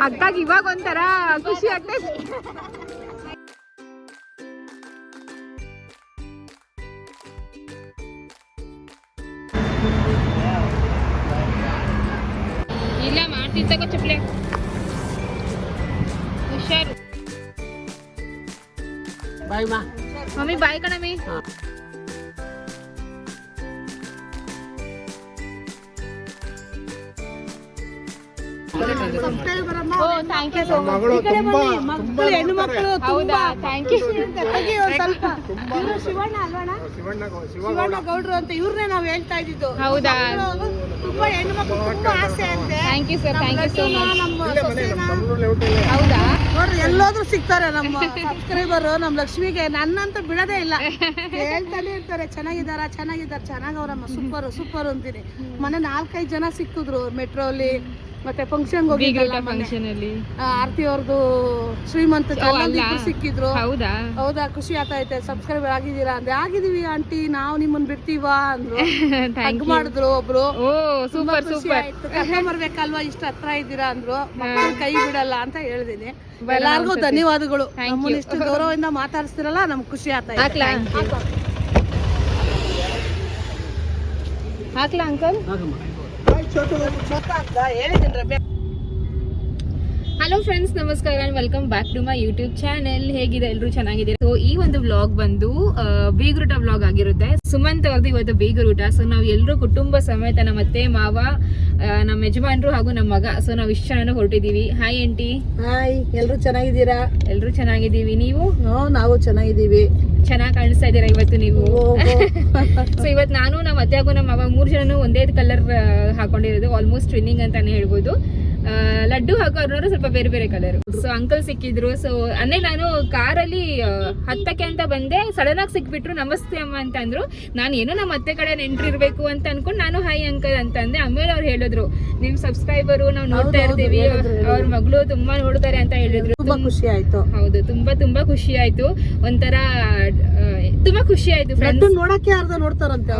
ಅಕ್ಕಾಗ ಇವಾಗ ಒಂಥರ ಖುಷಿ ಆಗ್ತೈತಿ ಇಲ್ಲ ಮಾಡ್ತೀನಿ ತಗೋ ಚಪ್ಲಿ ಹುಷಾರು. ಬಾಯ್ ಮಾ. ಮಮ್ಮಿ ಬಾಯ್ ಕಣಮಿ ಥ್ಯಾಂಕ್ ಯು ಸೋ ಮಚ್ ಮಗಳು ತುಂಬಾ ಮಕ್ಕಳು ಹೆಣ್ಣು ಮಕ್ಕಳು ತುಂಬಾ ಥ್ಯಾಂಕ್ ಯು ಸ್ವಲ್ಪ. ಇವ್ರು ಶಿವಣ್ಣ ಅಲ್ವಣ್ಣ? ಶಿವಣ್ಣ ಗೌಡ್ರು ಅಂತ ಇವ್ರನ್ನೇ ನಾವು ಹೇಳ್ತಾ ಇದ್ದಿದ್ದು. ಹೌದಾ? ತುಂಬಾ ಹೆಣ್ಣು ಮಕ್ಕಳು ತುಂಬಾ ಆಸೆ ಅಂತೆ. Thank you sir thank you so much ನಮ್ಮ ನಮ್ಮ ಹೌದಾ? ನೋಡ್ರಿ ಎಲ್ಲಾದ್ರೂ ಸಿಗ್ತಾರೆ ನಮ್ಮ ಸಬ್ಸ್ಕ್ರೈಬರ್ ನಮ್ ಲಕ್ಷ್ಮಿಗೆ. ನನ್ನಂತೂ ಬಿಡದೇ ಇಲ್ಲ. ಹೇಳ್ತಾನೆ ಇರ್ತಾರೆ ಚೆನ್ನಾಗಿದಾರ ಚೆನ್ನಾಗಿದಾರ ಚೆನ್ನಾಗವ್ರಮ್ಮ. ಸೂಪರ್ ಸೂಪರ್ ಅಂತೀನಿ. ಮೊನ್ನೆ ನಾಲ್ಕೈದು ಜನ ಸಿಕ್ಕಿದ್ರು ಮೆಟ್ರೋಲಿ ಮತ್ತೆ ಫಂಕ್ಷನ್ ಹೋಗಿದ್ರಲ್ಲ. ಫಂಕ್ಷನ್ ಅಲ್ಲಿ. ಆ, ಆರ್ತಿ ಅವ್ರದ್ದು ಶ್ರೀಮಂತ ಸಿಕ್ಕಿದ್ರು ಹೌದಾ? ಹೌದಾ ಖುಷಿ ಆಗ್ತೈತೆ ಸಬ್ಸ್ಕ್ರೈಬರ್ ಆಗಿದ್ದೀರಾ ಅಂದ್ರೆ ಆಗಿದೀವಿ ಆಂಟಿ ನಾವು ನಿಮ್ಮನ್ ಬಿಡ್ತೀವಾ? ಅಂದ್ರು. ಹಂಗ್ ಮಾಡಿದ್ರು ಒಬ್ರು. ಓ ಸೂಪರ್ ಸೂಪರ್ ಕರ್ಕೊಂಡ್ ಬರ್ಬೇಕಲ್ವಾ? ಇಷ್ಟ ಹತ್ರ ಇದ್ದೀರಾ ಅಂದ್ರು. ಮಕ್ಕಳು ಕೈ ಬಿಡಲ್ಲ ಅಂತ ಹೇಳಿದೀನಿ. ಎಲ್ಲಾರ್ಗು ಧನ್ಯವಾದಗಳು. Thank ನಮ್ಮನ್ನ. ಇಷ್ಟು ಗೌರವದಿಂದ ಮಾತಾಡಿಸ್ತಿರಲ್ಲ ನಮ್ಗೆ ಖುಷಿ ಆಗ್ತಾ ಹಾಕ್ಲಾ ಹಾಕ್ಲಾ ಅಂಕಲ್? ಹಲೋ ಫ್ರೆಂಡ್ಸ್ ನಮಸ್ಕಾರ and welcome back to my YouTube channel ಹೇಗಿದೆ ಎಲ್ಲರೂ ಚೆನ್ನಾಗಿದೆ ಸೊ ಈ ಒಂದು ವ್ಲಾಗ್ ಬಂದು ಬೀಗರೂಟ ವ್ಲಾಗ್ ಆಗಿರುತ್ತೆ. ಸುಮಂತ್ ಅವ್ರದ್ದು ಇವತ್ತು ಬೀಗರೂಟ. ಸೊ ನಾವು ಎಲ್ಲರೂ ಕುಟುಂಬ ಸಮೇತ ನಮ್ಮ ಅತ್ತೆ ಮಾವ ನಮ್ಮ ಯಜಮಾನ್ರು ಹಾಗೂ ನಮ್ಮ ಮಗ. ಸೊ ನಾವು ಇಷ್ಟು ಜನ ಹೊರಟಿದ್ದೀವಿ ಹಾಯ್ ಆಂಟಿ ಹಾಯ್ ಎಲ್ಲರೂ ಚೆನ್ನಾಗಿದ್ದೀರಾ? ಎಲ್ಲರೂ ಚೆನ್ನಾಗಿದ್ದೀವಿ. ನೀವು? ನಾವು ಚೆನ್ನಾಗಿದ್ದೀವಿ. ಚೆನ್ನಾಗಿ ಕಾಣಿಸ್ತಾ ಇದ್ದೀರಾ ಇವತ್ತು ನೀವು? ಸೊ ಇವತ್ತು ನಾನು ನಮ್ಮ ಅತ್ತೆಗೂ ನಮ್ಮ ಮೂರು ಜನನು ಒಂದೇ ಕಲರ್ ಹಾಕೊಂಡಿರೋದು ಆಲ್ಮೋಸ್ಟ್ ಟ್ವಿನ್ನಿಂಗ್ ಅಂತಾನೆ ಹೇಳ್ಬೋದು. ಲಡ್ಡು ಹಾಗೂ ಸ್ವಲ್ಪ ಬೇರೆ ಬೇರೆ ಕಲರ್ ಸೊ ಅಂಕಲ್ ಸಿಕ್ಕಿದ್ರು. ಸೊ ಅಂದ್ರೆ ನಾನು ಕಾರಲ್ಲಿ ಹತ್ತಕ್ಕೆ ಅಂತ ಬಂದೆ. ಸಡನ್ ಆಗಿ ಸಿಕ್ಬಿಟ್ರು. ನಮಸ್ತೆ ಅಮ್ಮ ಅಂತ ಅಂದ್ರು. ನಾನು ಏನೋ ನಮ್ಮ ಅತ್ತೆ ಕಡೆ ನೆಂಟ್ರಿರ್ಬೇಕು ಅಂತ ಅನ್ಕೊಂಡು ನಾನು ಹಾಯ್ ಅಂಕಲ್ ಅಂತ ಅಂದೆ. ಆಮೇಲೆ ಅವ್ರು ಹೇಳಿದ್ರು ನಿಮ್ ಸಬ್ಸ್ಕ್ರೈಬರು ನಾವು ನೋಡ್ತಾ ಇರ್ತೀವಿ. ಅವ್ರ ಮಗಳು ತುಂಬಾ ನೋಡ್ತಾರೆ ಅಂತ ಹೇಳಿದ್ರು. ತುಂಬಾ ಖುಷಿ ಆಯ್ತು. ಹೌದು ತುಂಬಾ ತುಂಬಾ ಖುಷಿ ಆಯ್ತು. ಒಂಥರ ತುಂಬಾ ಖುಷಿ ಆಯ್ತು ಫ್ರೆಂಡ್ ನೋಡಕ್ಕೆ ಅರ್ಧ ನೋಡ್ತಾರಂತೆ.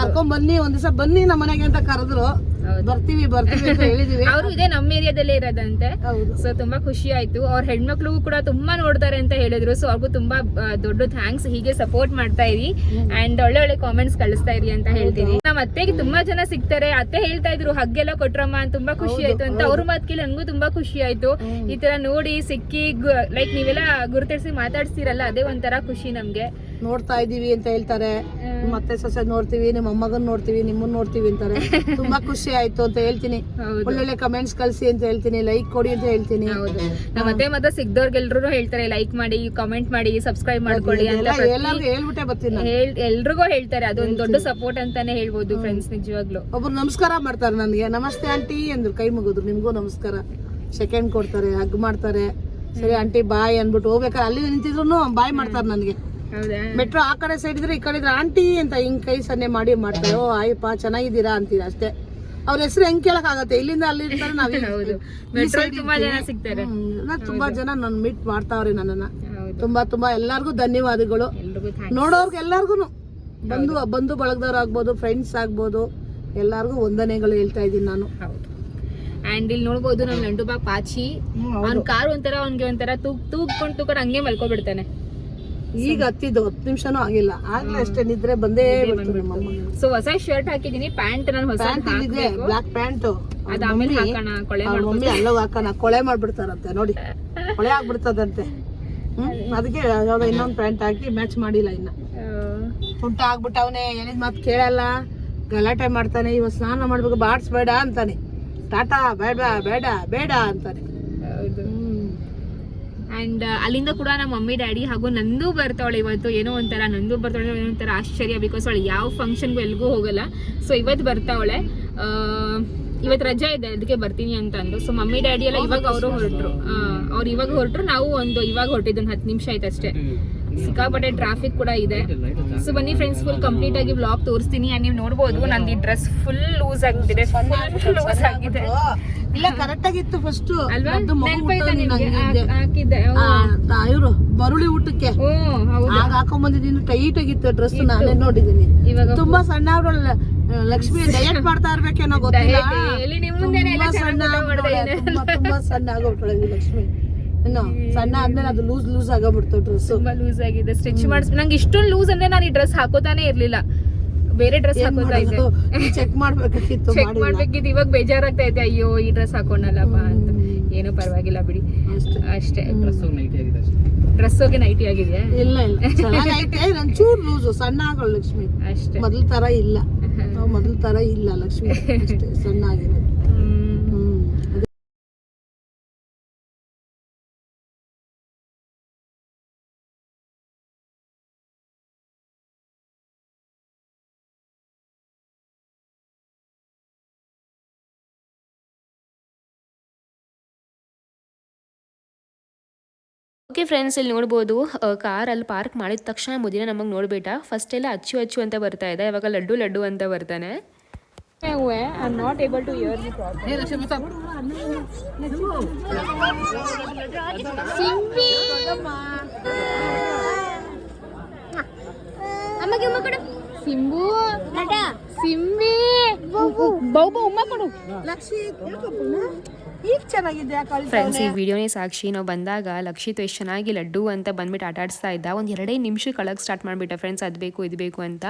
ಕರ್ಕೊಂಡ್ ಬನ್ನಿ ಒಂದ್ ದಿವಸ ಬನ್ನಿ ನಮ್ಮ ಮನೆಗೆ ಅಂತ ಕರೆದ್ರು. ಬರ್ತೀವಿ ಬರ್ತೀವಿ ಅಂತ ಹೇಳಿದೀವಿ. ಅವರು ಇದೇ ನಮ್ಮ ಏರಿಯಾದಲ್ಲೇ ಇರೋದಂತೆ. ಹೌದು. ಸೊ ತುಂಬಾ ಖುಷಿ ಆಯ್ತು. ಅವ್ರ ಹೆಣ್ಮಕ್ಳಿಗೂ ಕೂಡ ತುಂಬಾ ನೋಡ್ತಾರೆ ಅಂತ ಹೇಳಿದ್ರು. ಸೊ ಅವ್ರಿಗೂ ತುಂಬಾ ದೊಡ್ಡ ಥ್ಯಾಂಕ್ಸ್ ಹೀಗೆ ಸಪೋರ್ಟ್ ಮಾಡ್ತಾ ಇರಿ. ಅಂಡ್ ಒಳ್ಳೆ ಒಳ್ಳೆ ಕಾಮೆಂಟ್ಸ್ ಕಳಿಸ್ತಾ ಇರಿ ಅಂತ ಹೇಳ್ತೀನಿ ನಮ್ಮ ಅತ್ತೆಗೆ ತುಂಬಾ ಜನ ಸಿಗ್ತಾರೆ. ಅತ್ತೆ ಹೇಳ್ತಾ ಇದ್ರು ಹಗ್ಗೆಲ್ಲ ಕೊಟ್ರಮ್ಮ ಅಂತ ತುಂಬಾ ಖುಷಿ ಆಯ್ತು ಅಂತ. ಅವ್ರ ಮಾತ್ ಕೇಳಿ ನನಗೂ ತುಂಬಾ ಖುಷಿ ಆಯ್ತು. ಈ ತರ ನೋಡಿ ಸಿಕ್ಕಿ ಲೈಕ್ ನೀವೆಲ್ಲ ಗುರುತಿಸಿ ಮಾತಾಡ್ತೀರಲ್ಲ ಅದೇ ಒಂಥರ ಖುಷಿ ನಮ್ಗೆ. ನೋಡ್ತಾ ಇದೀವಿ ಅಂತ ಹೇಳ್ತಾರೆ. ಮತ್ತೆ ಸೊಸೆ ನೋಡ್ತೀವಿ ನಿಮ್ಮ ಅಮ್ಮಗನ್ ನೋಡ್ತೀವಿ ನಿಮ್ಮನ್ ನೋಡ್ತೀವಿ ಅಂತಾರೆ. ತುಂಬಾ ಖುಷಿ ಆಯ್ತು ಅಂತ ಹೇಳ್ತೀನಿ. ಒಳ್ಳೊಳ್ಳೆ ಕಮೆಂಟ್ಸ್ ಕಳ್ಸಿ ಅಂತ ಹೇಳ್ತೀನಿ ಲೈಕ್ ಕೊಡಿ ಅಂತ ಹೇಳ್ತೀನಿ. ನಮ್ಮ ಅತ್ತೆ ಮತ್ತೆ ಸಿಗ್ದವ್ರಿಗೆಲ್ರು ಹೇಳ್ತಾರೆ ಲೈಕ್ ಮಾಡಿ ಕಾಮೆಂಟ್ ಮಾಡಿ ಸಬ್ಸ್ಕ್ರೈಬ್ ಮಾಡ್ಕೊಳ್ಳಿ ಅಂತ ಹೇಳ್ಬಿಟ್ಟೆ ಬರ್ತೀನಿ ಎಲ್ರಿಗೂ ಹೇಳ್ತಾರೆ ಅದೊಂದು ದೊಡ್ಡ ಸಪೋರ್ಟ್ ಅಂತಾನೆ ಹೇಳ್ಬೋದು ಫ್ರೆಂಡ್ಸ್ ನಿಜವಾಗ್ಲು. ಒಬ್ರು ನಮಸ್ಕಾರ ಮಾಡ್ತಾರೆ ನನ್ಗೆ. ನಮಸ್ತೆ ಆಂಟಿ ಅಂದ್ರು ಕೈ ಮುಗಿದ್ರು ನಿಮ್ಗೂ ನಮಸ್ಕಾರ. ಸೆಕೆಂಡ್ ಕೊಡ್ತಾರೆ ಹಗ್ ಮಾಡ್ತಾರೆ. ಸರಿ ಆಂಟಿ ಬಾಯ್ ಅನ್ಬಿಟ್ಟು ಹೋಗ್ಬೇಕಾದ್ರೆ ಅಲ್ಲಿ ನಿಂತಿದ್ರು ಬಾಯ್ ಮಾಡ್ತಾರೆ ನನಗೆ. ಮೆಟ್ರೋ ಆ ಕಡೆ ಸೈಡ್ ಇದ್ರೆ ಈ ಕಡೆ ಇದ್ರೆ ಆಂಟಿ ಅಂತ ಹಿಂಗ್ ಕೈ ಸನ್ನೆ ಮಾಡಿ ಮಾಡ್ತಾರೆ ಓ ಆಯಪ್ಪ ಚೆನ್ನಾಗಿದ್ದೀರಾ? ಅಂತೀರ ಅಷ್ಟೇ. ಅವ್ರ ಹೆಸರು ಹೆಂಗ್ ಕೇಳಕ್ ಆಗತ್ತೆ? ಇಲ್ಲಿಂದ ಅಲ್ಲಿ ಇರ್ತಾರೆ ನಾವ್ ತುಂಬಾ ಜನ ಸಿಗ್ತಾರೆ. ತುಂಬಾ ಜನ ನನ್ ಮೀಟ್ ಮಾಡ್ತಾವ್ರಿ ನನ್ನನ್ನ. ತುಂಬಾ ತುಂಬಾ ಎಲ್ಲಾರ್ಗು ಧನ್ಯವಾದಗಳು. ನೋಡೋರ್ಗ ಎಲ್ಲಾರ್ಗು ಬಂಧು ಬಂಧು ಬಳಗದವ್ರು ಆಗ್ಬೋದು ಫ್ರೆಂಡ್ಸ್ ಆಗ್ಬೋದು ಎಲ್ಲಾರ್ಗು ವಂದನೆಗಳು ಹೇಳ್ತಾ ಇದೀನಿ ನಾನು. ಅಂಡ್ ಇಲ್ಲಿ ನೋಡ್ಬೋದು ನಮ್ ನಂಟು ಬಾ ಪಾಚಿ. ಅವ್ನ ಕಾರ್ ಒಂಥರ ಅವ್ನಿಗೆ ಒಂಥರ ತೂಗ್ ತೂಗ್ಕೊಂಡ್ ತೂಕೊಂಡು ಹಂಗೆ ಮಲ್ಕೊಬಿಡ್ತಾನೆ. ಈಗ ಹತ್ತಿದ್ದು ಹತ್ತು ನಿಮಿಷನೂ ಆಗಿಲ್ಲ. ಆಗ್ಲೇ ಅಷ್ಟೇ ನಿದ್ರೆ ಬಂದೇ ಬಿಡ್ತು. ಸೊ ಹೊಸ ಶರ್ಟ್ ಹಾಕಿದೀನಿ ಪ್ಯಾಂಟ್ ನಾನು ಹೊಸ ಪ್ಯಾಂಟ್ ಬ್ಲಾಕ್ ಪ್ಯಾಂಟ್ ಹಾಕೋಣ ಕೊಳೆ ಮಮ್ಮಿ ಅಲ್ಲೋಗಿ ಹಾಕೋಣ. ಕೊಳೆ ಮಾಡ್ಬಿಡ್ತಾರಂತೆ ನೋಡಿ. ಕೊಳೆ ಆಗ್ಬಿಡ್ತದಂತೆ. ಹ್ಮ್? ಅದಕ್ಕೆ ಯಾವ್ದೋ ಇನ್ನೊಂದು ಪ್ಯಾಂಟ್ ಹಾಕಿ ಮ್ಯಾಚ್ ಮಾಡಿಲ್ಲ ಇನ್ನ. ಪುಂಟ ಆಗ್ಬಿಟ್ಟ ಅವನೇ ಏನಿದ್ ಮಾತು ಕೇಳಲ್ಲ. ಗಲಾಟೆ ಮಾಡ್ತಾನೆ. ಇವ ಸ್ನಾನ ಮಾಡ್ಬೇಕು ಬಾಡ್ಸ್ಬೇಡ ಅಂತಾನೆ. ಟಾಟಾ ಬೇಡ ಬೇಡ ಬೇಡ ಅಂತಾನೆ. ಅಂಡ್ ಅಲ್ಲಿಂದ ಕೂಡ ನಮ್ಮ ಮಮ್ಮಿ ಡ್ಯಾಡಿ ಹಾಗೂ ನಂದು ಬರ್ತಾವಳೆ ಇವತ್ತು. ಏನೋ ಒಂಥರ ನಂದು ಬರ್ತಾವಳೆ ಏನೋ ಒಂಥರ ಆಶ್ಚರ್ಯ ಬಿಕಾಸ್ ಅವಳು ಯಾವ ಫಂಕ್ಷನ್ಗೂ ಎಲ್ಗೂ ಹೋಗಲ್ಲ. ಸೊ ಇವತ್ತು ಬರ್ತಾವಳೆ. ಇವತ್ತು ರಜೆ ಇದೆ ಅದಕ್ಕೆ ಬರ್ತೀನಿ ಅಂತ ಅಂದು ಸೊ ಮಮ್ಮಿ ಡ್ಯಾಡಿ ಎಲ್ಲ ಇವಾಗ ಅವರು ಹೊರಟ್ರು. ಅವ್ರು ಇವಾಗ ಹೊರಟ್ರು. ನಾವು ಒಂದು ಇವಾಗ ಹೊರಟಿದ್ದು ಒಂದು ಹತ್ತು ನಿಮಿಷ ಆಯ್ತು ಅಷ್ಟೇ ಸಿಕ್ಕಾಪಟ್ಟೆ ಟ್ರಾಫಿಕ್ ಕೂಡ ಇದೆ. ಸೊ ಬನ್ನಿ ಫ್ರೆಂಡ್ಸ್ ಫುಲ್ ಕಂಪ್ಲೀಟ್ ಆಗಿ ಬ್ಲಾಗ್ ತೋರಿಸ್ತೀನಿ. ಅಂಡ್ ನೀವು ನೋಡ್ಬೋದು ನಂದು ಈ ಡ್ರೆಸ್ ಫುಲ್ ಲೂಸ್ ಆಗ್ತಿದೆ ಲೂಸ್ ಆಗಿದೆ ಇಲ್ಲ ಕರೆಕ್ಟ್ ಆಗಿತ್ತು ಫಸ್ಟ್ ಅಲ್ವಾ? ಹಾಕಿದ್ದೆ. ಇವರು ಬರುಳಿ ಊಟಕ್ಕೆ. ಆಗ ಹಾಕೊಂಡ್ ಬಂದಿದ್ದೀನಿ ಟೈಟ್ ಆಗಿತ್ತು ಡ್ರೆಸ್ ನಾನೇ ನೋಡಿದೀನಿ ತುಂಬಾ ಸಣ್ಣ ಅವ್ರಲ್ಲ ಲಕ್ಷ್ಮಿ ಡಯಟ್ ಮಾಡ್ತಾ ಇರ್ಬೇಕೇನೋ ಗೊತ್ತಿಲ್ಲ. ತುಂಬಾ ಸಣ್ಣ? ತುಂಬಾ ಸಣ್ಣ ಆಗೋಗ್ಬಿಟ್ಟಳೆ ಲಕ್ಷ್ಮಿ. ಸಣ್ಣ ಆದ್ಮೇಲೆ ಅದು ಲೂಸ್ ಲೂಸ್ ಆಗೋಗ್ಬಿಡ್ತು ಡ್ರೆಸ್ ತುಂಬಾ ಲೂಸ್ ಆಗಿದೆ. ಸ್ಟಿಚ್ ಮಾಡಿಸ್ ನಂಗೆ ಇಷ್ಟೊಂದು ಲೂಸ್ ಅಂದ್ರೆ ನಾನು ಈ ಡ್ರೆಸ್ ಹಾಕೋತಾನೆ ಇರ್ಲಿಲ್ಲ. ಬೇರೆ ಡ್ರೆಸ್ ಹಾಕೋತಾ ಇದ್ದೆ. ಚೆಕ್ ಮಾಡ್ಬೇಕಾಗಿತ್ತು ಚೆಕ್ ಮಾಡ್ಬೇಕಿತ್ತು ಇವಾಗ ಬೇಜಾರಾಗ್ತಾ ಇದೆ. ಅಯ್ಯೋ ಈ ಡ್ರೆಸ್ ಹಾಕೊಂಡಲ್ಲಪ್ಪ ಅಂತ. ಏನು ಪರವಾಗಿಲ್ಲ ಬಿಡಿ. ಅಷ್ಟೇ. ಆಗಿದೆ ಡ್ರೆಸ್ ಹೋಗಿ ನೈಟಿ ಆಗಿದೆಯಾ? ಇಲ್ಲ ಇಲ್ಲ. ಒಂಚೂರು ಲೂಸು ಸಣ್ಣ ಆಗೋ ಲಕ್ಷ್ಮಿ. ಅಷ್ಟೇ. ಮೊದಲ ತರ ಇಲ್ಲ. ಮೊದ್ಲ ತರ ಇಲ್ಲ ಲಕ್ಷ್ಮಿ. ಅಷ್ಟೇ ಸಣ್ಣ ಆಗಿರೋದು. ಓಕೆ ಫ್ರೆಂಡ್ಸ್ ಇಲ್ಲಿ ನೋಡ್ಬೋದು ಕಾರ್ ಅಲ್ಲಿ ಪಾರ್ಕ್ ಮಾಡಿದ ತಕ್ಷಣ ಮುದಿನ ನಮಗೆ ನೋಡ್ಬಿಟ್ಟ ಫಸ್ಟ್ ಎಲ್ಲ ಅಚ್ಚು ಅಚ್ಚು ಅಂತ ಬರ್ತಾ ಇದೆ ಇವಾಗ ಲಡ್ಡು ಲಡ್ಡು ಅಂತ ಬರ್ತಾನೆ ಸಿಂಬಿ ಬೌ ಬೌ ಉಮ್ಮ ಕೊಡು ಲಕ್ಷ್ಮಿ ಈಗ ಚೆನ್ನಾಗಿದೆ ಫ್ರೆಂಡ್ಸ್ ಈ ವಿಡಿಯೋನೇ ಸಾಕ್ಷಿ. ನಾವು ಬಂದಾಗ ಲಕ್ಷಿತ್ ಎಷ್ಟು ಚೆನ್ನಾಗಿ ಲಡ್ಡು ಅಂತ ಬಂದ್ಬಿಟ್ಟು ಆಟ ಆಡಿಸ್ತಾ ಇದ್ದ. ಒಂದು ಎರಡೇ ನಿಮಿಷ ಕಳಕ್ಕೆ ಸ್ಟಾರ್ಟ್ ಮಾಡಿಬಿಟ್ಟ. ಫ್ರೆಂಡ್ಸ್ ಅದು ಬೇಕು, ಇದು ಬೇಕು ಅಂತ.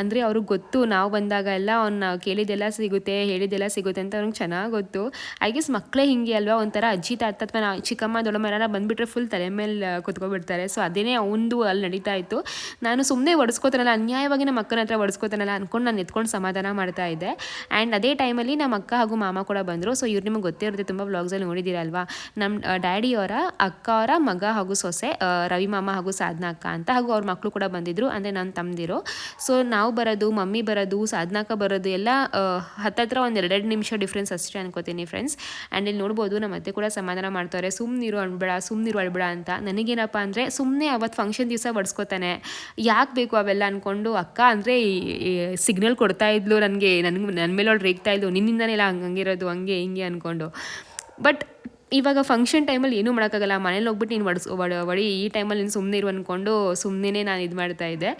ಅಂದರೆ ಅವ್ರಿಗೆ ಗೊತ್ತು, ನಾವು ಬಂದಾಗ ಎಲ್ಲ ಅವ್ನ ಕೇಳಿದ್ದೆಲ್ಲ ಸಿಗುತ್ತೆ, ಹೇಳಿದ್ದೆಲ್ಲ ಸಿಗುತ್ತೆ ಅಂತ ಅವ್ನಿಗೆ ಚೆನ್ನಾಗಿ ಗೊತ್ತು. ಐ ಗೆಸ್ ಮಕ್ಕಳೇ ಹಿಂಗೆ ಅಲ್ವಾ? ಒಂಥರ ಅಜ್ಜಿ, ತಾತ ಅಥವಾ ನಾವು ಚಿಕ್ಕಮ್ಮ, ದೊಡ್ಡಮ್ಮ ಬಂದುಬಿಟ್ರೆ ಫುಲ್ ತಲೆ ಮೇಲೆ ಕುತ್ಕೊಬಿಡ್ತಾರೆ. ಸೊ ಅದೇನೇ ಅವಂದು ಅಲ್ಲಿ ನಡೀತಾ ಇತ್ತು. ನಾನು ಸುಮ್ಮನೆ ಒಡಿಸ್ಕೋತಾನಲ್ಲ ಅನ್ಯಾಯವಾಗಿ ನಮ್ಮ ಅಕ್ಕನ ಹತ್ರ ಒಡಿಸ್ಕೋತಾನಲ್ಲ ಅಂದ್ಕೊಂಡು ನಾನು ಎತ್ಕೊಂಡು ಸಮಾಧಾನ ಮಾಡ್ತಾ ಇದ್ದೆ. ಆ್ಯಂಡ್ ಅದೇ ಟೈಮಲ್ಲಿ ನಮ್ಮ ಅಕ್ಕ ಹಾಗೂ ಮಾಮ ಕೂಡ ಬಂದರು. ಸೊ ಇವ್ರು ನಿಮಗೆ ಗೊತ್ತೇ ಇರುತ್ತೆ ತುಂಬ ಬ್ಲಾಗ್ಸಲ್ಲಿ ನೋಡಿದ್ದೀರಲ್ವಾ? ನಮ್ಮ ಡ್ಯಾಡಿಯವರ ಅಕ್ಕ ಅವರ ಮಗ ಹಾಗೂ ಸೊಸೆ ರವಿ ಮಾಮ ಹಾಗೂ ಸಾಧನಾ ಅಕ್ಕ ಅಂತ ಹಾಗೂ ಅವ್ರ ಮಕ್ಕಳು ಕೂಡ ಬಂದಿದ್ರು, ಅಂದರೆ ನನ್ನ ತಮ್ಮದಿರು ಸೊ ನಾವು ಬರೋದು, ಮಮ್ಮಿ ಬರೋದು ಸಾಧನಾಕ ಬರೋದು ಎಲ್ಲ ಹತ್ತತ್ರ ಒಂದು ಎರಡೆರಡು ನಿಮಿಷ ಡಿಫ್ರೆನ್ಸ್ ಅಷ್ಟೇ ಅನ್ಕೋತೀನಿ ಫ್ರೆಂಡ್ಸ್ ಆ್ಯಂಡ್ ಇಲ್ಲಿ ನೋಡ್ಬೋದು ನಮ್ಮ ಅತ್ತೆ ಕೂಡ ಸಮಾಧಾನ ಮಾಡ್ತಾರೆ ಸುಮ್ಮನಿರು ಅನ್ಬೇಡ ಸುಮ್ಮನಿರು ಅಳ್ಬೇಡ ಅಂತ. ನನಗೇನಪ್ಪ ಅಂದರೆ ಸುಮ್ಮನೆ ಅವತ್ತು ಫಂಕ್ಷನ್ ದಿವಸ ಬಡಿಸ್ಕೋತಾನೆ. ಯಾಕೆ ಬೇಕು ಅವೆಲ್ಲ ಅಂದ್ಕೊಂಡು ಅಕ್ಕ ಅಂದರೆ ಸಿಗ್ನಲ್ ಕೊಡ್ತಾ ಇದ್ಲು ನನಗೆ. ನನಗೆ ನನ್ನ ಮೇಲೆ ಅವಳು ರೇಗ್ತಾ ಇದ್ಲು. ನಿನ್ನಿಂದನೇ ಇಲ್ಲ ಹಂಗೆ, ಹಂಗಿರೋದು, ಹಂಗೆ, ಹಿಂಗೆ ಅಂದ್ಕೊಂಡು ಬಟ್ ಇವಾಗ ಫಂಕ್ಷನ್ ಟೈಮಲ್ಲಿ ಏನೂ ಮಾಡೋಕ್ಕಾಗಲ್ಲ. ಮನೇಲಿ ಹೋಗ್ಬಿಟ್ಟು ನೀನು ಒಡಿಸ್ ಒಡ ಒಡಿ ಈ ಟೈಮಲ್ಲಿ ನೀನು ಸುಮ್ಮನೆ ಇರು ಅಂದ್ಕೊಂಡು ಸುಮ್ಮನೆ ನಾನು ಇದು ಮಾಡ್ತಾ ಇದ್ದೆ.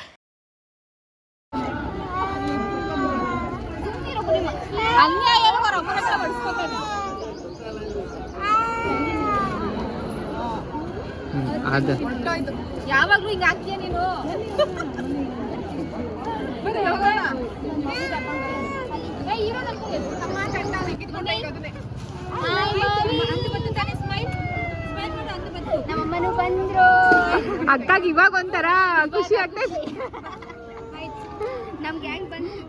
ಯಾವಾಗ್ಲೂ ಹಿಂಗ ಹಾಕ್ತೀಯ ನೀನು? ನಮ್ಮಮ್ಮನು ಬಂದ್ರು ಅಕ್ಕಾಗ ಇವಾಗ ಒಂಥರ ಖುಷಿ ಆಗ್ತೈತಿ ನಮ್ ಗ್ಯಾಂಗ್ ಬಂದ್ರು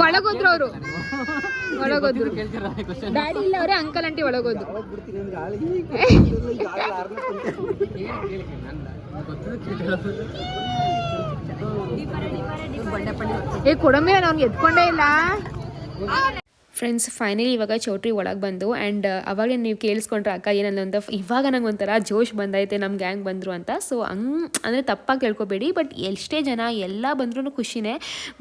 ಒಳಗೋದ್ರು ಅವರು. ಒಳಗೋದ್ರು. ಡ್ಯಾಡಿ ಇಲ್ಲ ಅವರೇ ಅಂಕಲ್ ಆಂಟಿ ಒಳಗೋದ್ರು. ಏ. ಕೊಡಂಬಿ ನಾನು ಅವ್ನಿಗೆ ಎತ್ಕೊಂಡೇ ಇಲ್ಲ. ಫ್ರೆಂಡ್ಸ್ ಫೈನಲಿ ಇವಾಗ ಚೌಟ್ರಿ ಒಳಗೆ ಬಂದು ಆ್ಯಂಡ್ ಅವಾಗ ನೀವು ಕೇಳಿಸ್ಕೊಂಡ್ರೆ ಅಕ್ಕ ಏನಲ್ಲ ಒಂದು ಇವಾಗ ನಂಗೆ ಒಂಥರ ಜೋಶ್ ಬಂದೈತೆ ನಮ್ಮ ಗ್ಯಾಂಗ್ ಬಂದರು ಅಂತ. ಸೊ ಹಂಗೆ, ಅಂದರೆ ತಪ್ಪಾಗಿ ಕೇಳ್ಕೊಬೇಡಿ ಬಟ್ ಎಷ್ಟೇ ಜನ ಎಲ್ಲ ಬಂದ್ರೂ ಖುಷಿನೇ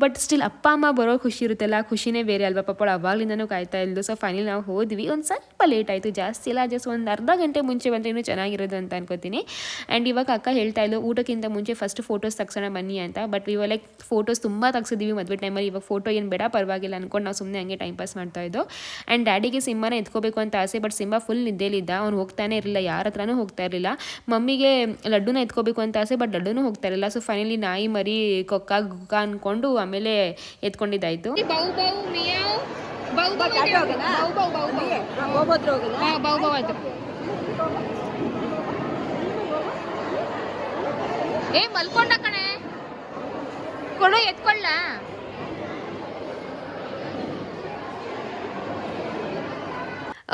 ಬಟ್ ಸ್ಟಿಲ್ ಅಪ್ಪ, ಅಮ್ಮ ಬರೋ ಖುಷಿ ಇರುತ್ತಲ್ಲ ಖುಷಿನೇ ಬೇರೆ ಅಲ್ವಾ ಪಾಪ ಅವಾಗಲಿಂದನೂ ಕಾಯ್ತಾ ಇದ್ದು ಸೊ ಫೈನಲಿ ನಾವು ಹೋದ್ವಿ. ಒಂದು ಸ್ವಲ್ಪ ಲೇಟ್ ಆಯಿತು, ಜಾಸ್ತಿ ಇಲ್ಲ ಜಸ್ಟ್ ಒಂದು ಅರ್ಧ ಗಂಟೆ ಮುಂಚೆ ಬಂದರೆ ಇನ್ನೂ ಚೆನ್ನಾಗಿರೋದು ಅಂತ ಅನ್ಕೋತೀನಿ. ಆ್ಯಂಡ್ ಇವಾಗ ಅಕ್ಕ ಹೇಳ್ತಾ ಇದ್ದು ಊಟಕ್ಕಿಂತ ಮುಂಚೆ ಫಸ್ಟ್ ಫೋಟೋಸ್ ತಕ್ಷಣ ಬನ್ನಿ ಅಂತ. ಬಟ್ ಇವಾಗ ಲೈಕ್ ಫೋಟೋಸ್ ತುಂಬ ತಗ್ಸಿದ್ದೀವಿ ಮದುವೆ ಟೈಮಲ್ಲಿ ಇವಾಗ ಫೋಟೋ ಏನು ಬೇಡ, ಪರವಾಗಿಲ್ಲ ಅಂದ್ಕೊಂಡು ನಾವು ಸುಮ್ಮನೆ ಹಂಗೆ ಟೈಮ್ ಪಾಸ್ ಮಾಡ್ತಾ ಇದು ಆ್ಯಂಡ್ ಡ್ಯಾಡಿಗೆ ಸಿಂಹನ ಎತ್ಕೋಬೇಕು ಅಂತ ಆಸೆ ಬಟ್ ಸಿಂಹ ಫುಲ್ ನಿದ್ದೇಲಿದ್ದ ಅವ್ನು ಹೋಗ್ತಾನೆ ಇರಲಿಲ್ಲ ಯಾರ ಹತ್ರನೂ ಹೋಗ್ತಾ ಇರಲಿಲ್ಲ. ಮಮ್ಮಿಗೆ ಲಡ್ಡುನ ಎತ್ಕೋಬೇಕು ಅಂತ ಆಸೆ ಬಟ್ ಲಡ್ಡುನೂ ಹೋಗ್ತಾ ಇರಲಿಲ್ಲ. ಸೊ ಫೈನಲಿ ನಾಯಿ ಮರಿ ಕೊಕ್ಕ ಗುಕ್ಕ ಅಂದ್ಕೊಂಡು ಆಮೇಲೆ ಎತ್ಕೊಂಡಿದ್ದಾಯ್ತು. ಬೌ ಬೌ ಮಿಯಾವ್. ಬೌ ಬೌ ಬೌ ಬೌ ಬೌ ಬೌ. ಹಾ, ಬೌ ಬೌ ಆಯ್ತು. ಏ ಮಲ್ಕೊಂಡ ಕಣೆ. ಕೊಡು ಎತ್ಕೊಳ್ಳ.